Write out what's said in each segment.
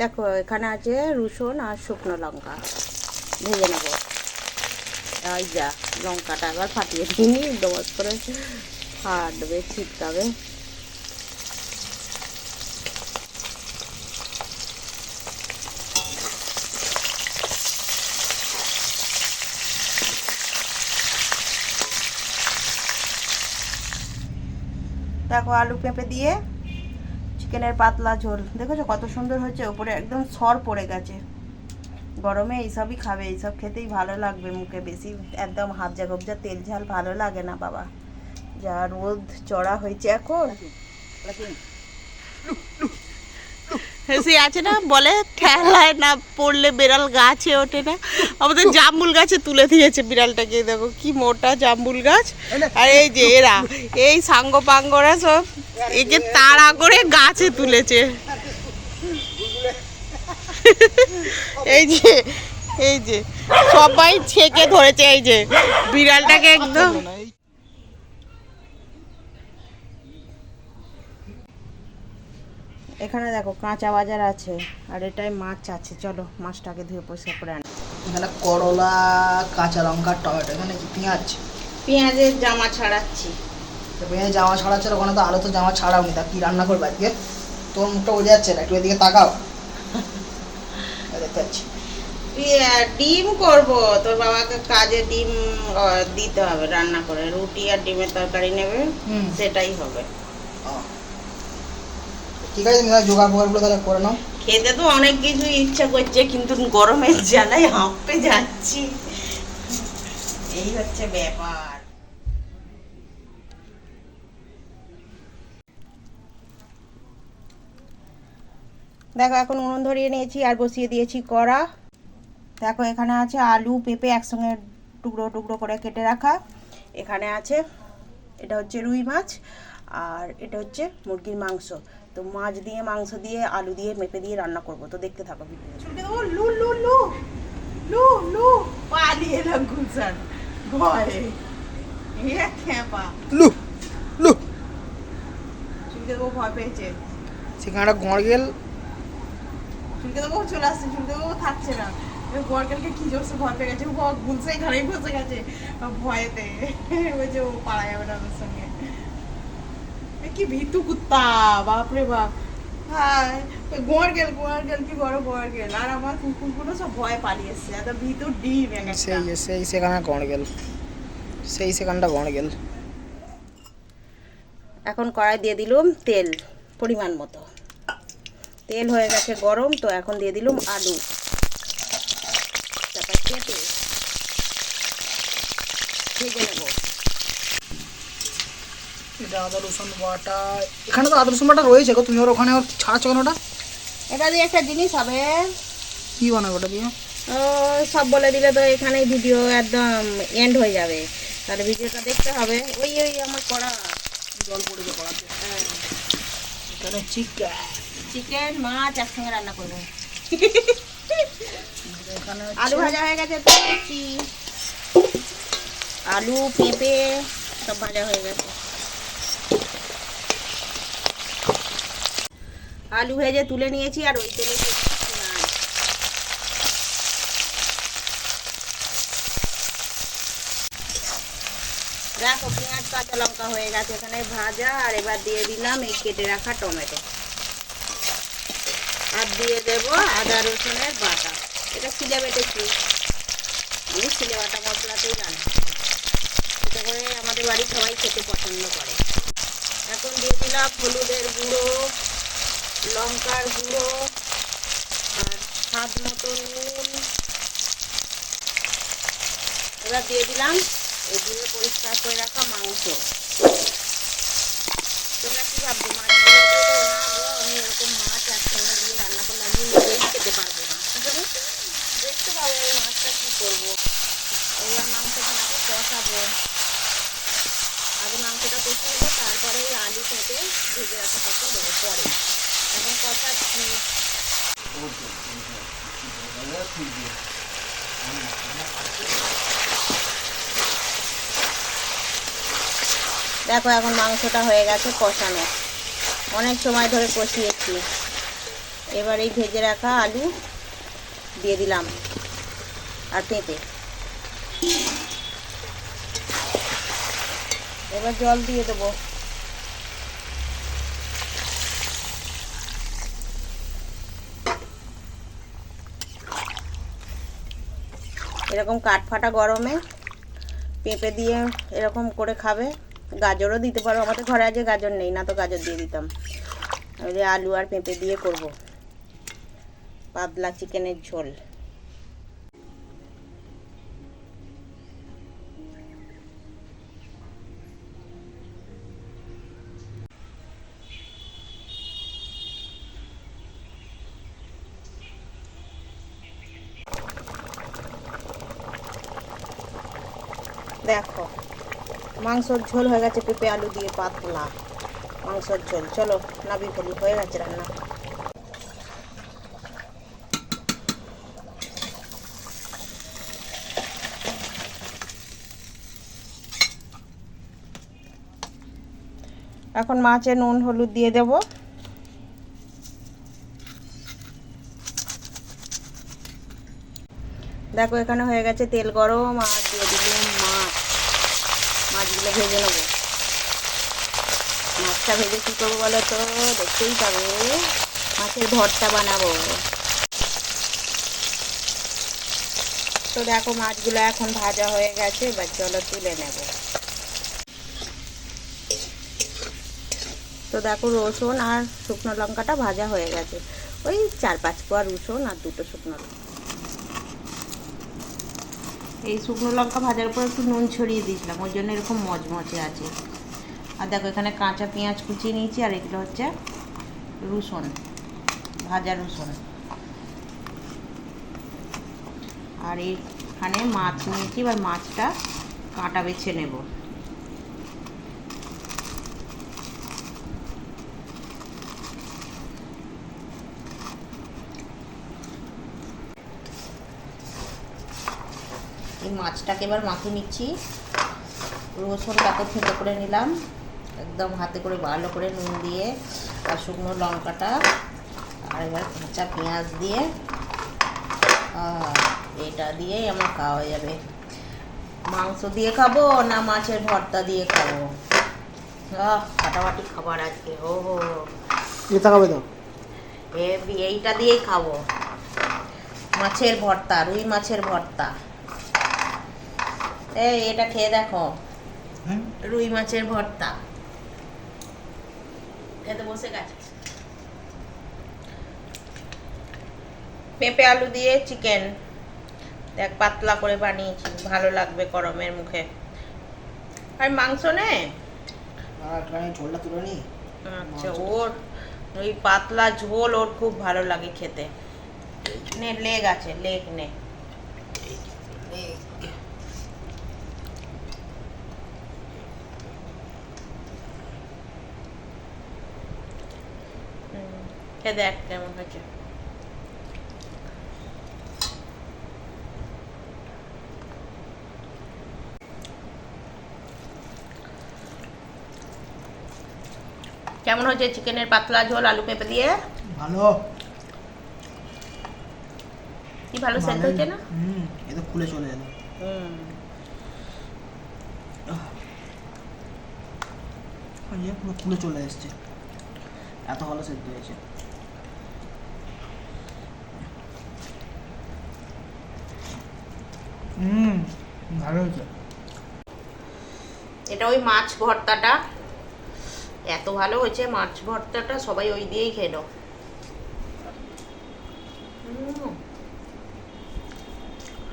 দেখো এখানে আছে রসুন আর শুকনো লঙ্কা। ভেজে নেব। এই যা লঙ্কাটা একবার ফাটিয়ে দিই দমস করে ফাটবে ছিটকাবে দেখো আলু পেঁপে দিয়ে চিকেনের পাতলা ঝোল। দেখেছ কত সুন্দর হয়েছে? উপরে একদম সর পড়ে গেছে। গরমে এইসবই খাবে, এইসব খেতেই ভালো লাগবে মুখে। বেশি একদম হাবজা গবজা তেল ঝাল ভালো লাগে না, বাবা। যা রোদ, চড়া হয়েছে এখন। আছে না? বলে, ঠেলায় না পড়লে বিড়াল গাছে ওঠে না। আমাদের জামুল গাছে তুলে দিয়েছে বিড়ালটাকে। দেখো কি মোটা জামুল গাছ। আর এই যে এরা, এই সাঙ্গ পাঙ্গরা সব একে তাড়া করে গাছে তুলেছে। এই যে এই যে সবাই ছেকে ধরেছে এই যে বিড়ালটাকে একদম। এখানে দেখো কাঁচা বাজার আছে আর এটাই মাছ আছে। চলো মাছটাকে ধুয়ে পরিষ্কার করে আনি। এখানে করলা কাঁচা লঙ্কা টমেটো এখানে কি পেঁয়াজ? পেঁয়াজের জামা ছাড়াচ্ছি। তো জামা ছাড়াচ্ছে ওখানে তো আরও তো জামা ছাড়াওনি তা কি রান্না করবে আজকে? তোর মুখটা বোঝা যাচ্ছে না একটু এদিকে তাকাও। দেখতে পাচ্ছি। ডিম করব। তোর বাবাকে কাজে ডিম দিতে হবে রান্না করে। রুটি আর ডিমের তরকারি নেবে হুম। সেটাই হবে। ঠিক আছে তুমি জোগাড় ফোগাড়গুলো তাহলে করে নাও। খেতে তো অনেক কিছু ইচ্ছা করছে কিন্তু গরমের জ্বালায় হাঁপতে যাচ্ছি। এই হচ্ছে ব্যাপার। দেখো এখন উনুন ধরিয়ে নিয়েছি আর বসিয়ে দিয়েছি কড়া। দেখো এখানে আছে আলু পেঁপে একসঙ্গে টুকরো টুকরো করে কেটে রাখা। এখানে আছে এটা হচ্ছে রুই মাছ আর এটা হচ্ছে মুরগির মাংস। তো মাছ দিয়ে মাংস দিয়ে আলু দিয়ে মেপে দিয়ে রান্না করব। তো দেখতে থাকো ভিডিও ছুটে দেবো লু লু লু লু লু পালিয়ে এলাম গুলশান। ভয়ে। ইয়ে খেপা। লু লু। ছুটে দেবো ভয় পেয়েছে। সেখানে গড় গেল চুলকে দেবো চলে আসছে দেবো থাকছে না। বরকালকে কি জোরসে ভয় পেয়ে গেছে ও গুলছে ঘরেই বসে গেছে। ভয়েতে ওই যে ও পারা যাবে না ওদের সঙ্গে। কি ভীতু কুত্তা বাপরে বাপ। হায় গোয়ার গেল গোয়ার গেল কি বড় গোয়ার গেল। আর আমার কুকুরগুলো সব ভয় পালিয়ে এসছে এত ভীতু ডিম। সেই সেই সেখানে গড় গেল। সেই সেখানটা গড় গেল। এখন কড়াই দিয়ে দিলুম তেল পরিমাণ মতো। তেল হয়ে গেছে গরম তো এখন দিয়ে দিলুম আলু। তারপর কেটে ভেজে নেব। এটা আদা রসুন বাটা। এখানে তো আদা রসুন বাটা রয়েছে গো তুমি ওর ওখানে ওর ছাড়াচ্ছ কেন ওটা? এটা দিয়ে একটা জিনিস হবে। কি বানাবে ওটা দিয়ে? সব বলে দিলে তো এখানে ভিডিও একদম এন্ড হয়ে যাবে। তাহলে ভিডিওটা দেখতে হবে। ওই ওই আমার করা। জল পড়েছে কড়াতে এখানে চিকেন। চিকেন মাছ, একসঙ্গে রান্না করব। আলু ভাজা হয়ে গেছে আলু, পেঁপে, সব ভাজা হয়ে গেছে। আলু ভেজে তুলে নিয়েছি আর ওই তেলে দেখো পেঁয়াজ, কাঁচা লঙ্কা হয়ে গেছে এখানে ভাজা, আর এবার দিয়ে দিলাম এই কেটে রাখা টমেটো। আর দিয়ে দেব আদা রসুনের বাটা। এটা সিলে বেটেছি আমি সিলে বাটা মশলাতেই রান্না করি। করে আমাদের বাড়ির সবাই খেতে পছন্দ করে। এখন দিয়ে দিলাম হলুদের গুঁড়ো, লঙ্কার গুঁড়ো, আর স্বাদ মতো নুন। এবার দিয়ে দিলাম এই ধুয়ে পরিষ্কার করে রাখা মাংস। তোমরা কি ভাবছ মাছগুলো দেবো না গো আমি এরকম মাছ একসঙ্গে দিয়ে রান্না করলে আমি নিজেই খেতে পারব না দেখতে পাবো ওই মাছটা কি করব এবার মাংসটাকে কষাবো আগে মাংসটা কষে নেব তারপরে এই আলু কেটে ভেজে রাখা দেবো পরে এখন দেখো এখন মাংসটা হয়ে গেছে কষানো। অনেক সময় ধরে কষিয়েছি। এবার এই ভেজে রাখা আলু দিয়ে দিলাম আর পেঁপে এবার জল দিয়ে দেবো। এরকম কাঠফাটা গরমে পেঁপে দিয়ে এরকম করে খাবে। গাজরও দিতে পারো, আমাদের ঘরে আজকে গাজর নেই, না তো গাজর দিয়ে দিতাম। আলু আর পেঁপে দিয়ে করব। পাতলা চিকেনের ঝোল। দেখো, মাংসর ঝোল হয়ে গেছে, পেঁপে, আলু দিয়ে পাতলা। মাংসর ঝোল, চলো নাবি ফেলি, হয়ে গেছে রান্না। এখন মাছে নুন, হলুদ দিয়ে দেব। দেখো, এখানে হয়ে গেছে তেল গরম, আর দিয়ে দিলাম মাছগুলো ভেজে নেব। মাছটা ভেজে কী করব বলো তো? দেখতেই পাবে। মাছের ভর্তা বানাবো। তো দেখো মাছগুলো এখন ভাজা হয়ে গেছে, এবার চলো তুলে নেব। তো দেখো রসুন আর শুকনো লঙ্কাটা ভাজা হয়ে গেছে। ওই চার পাঁচ কোয়া রসুন আর দুটো শুকনো লঙ্কা। এই শুকনো লঙ্কা ভাজার উপর একটু নুন ছড়িয়ে দিয়েছিলাম ওই জন্য এরকম মচমচে আছে। আর দেখো, এখানে কাঁচা পেঁয়াজ কুচিয়ে নিয়েছি, আর এগুলো হচ্ছে রসুন, ভাজা রসুন। আর এখানে মাছ নিয়েছি, এবার মাছটা কাঁটা বেছে নেব। এই মাছটাকে এবার মাখিয়ে নিচ্ছি। রসুন রসুনটাকে থেঁতো করে নিলাম। একদম হাতে করে ভালো করে নুন দিয়ে আর শুকনো লঙ্কাটা আর এবার কাঁচা পেঁয়াজ দিয়ে এটা দিয়েই আমার খাওয়া হয়ে যাবে। মাংস দিয়ে খাব না মাছের ভর্তা দিয়ে খাব? আহ ফাটাফাটি খাবার আজকে ও হো। তাকাবে তো? এইটা দিয়েই খাব। মাছের ভর্তা রুই মাছের ভর্তা। এই এটা খেয়ে দেখো। রুই মাছের ভর্তা। খেতে বসে গেছে। পেঁপে আলু দিয়ে চিকেন দেখ পাতলা করে বানিয়েছি। ভালো লাগবে গরমের মুখে। আর মাংস নে। ঝোলটা তুলে নি। আচ্ছা ওর ওই পাতলা ঝোল ওর খুব ভালো লাগে খেতে। নে লেগ আছে লেগ নে। হুম, খেয়ে দেখ কেমন হয়েছে। কেমন হয়েছে চিকেনের পাতলা ঝোল আলু পেঁপে দিয়ে? ভালো। কি ভালো সেদ্ধ হয়েছে না। হুম এ তো খুলে চলে এলো। হুম। পুরো খুলে চলে এসছে। এত ভালো সেদ্ধ হয়েছে। হুম, ভালো হয়েছে। এটা ওই মাছ ভর্তাটা। এত ভালো হয়েছে মাছ ভর্তাটা, সবাই ওই দিয়েই খেলো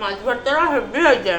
মাছ ভর্তাটা হেভি হয়েছে।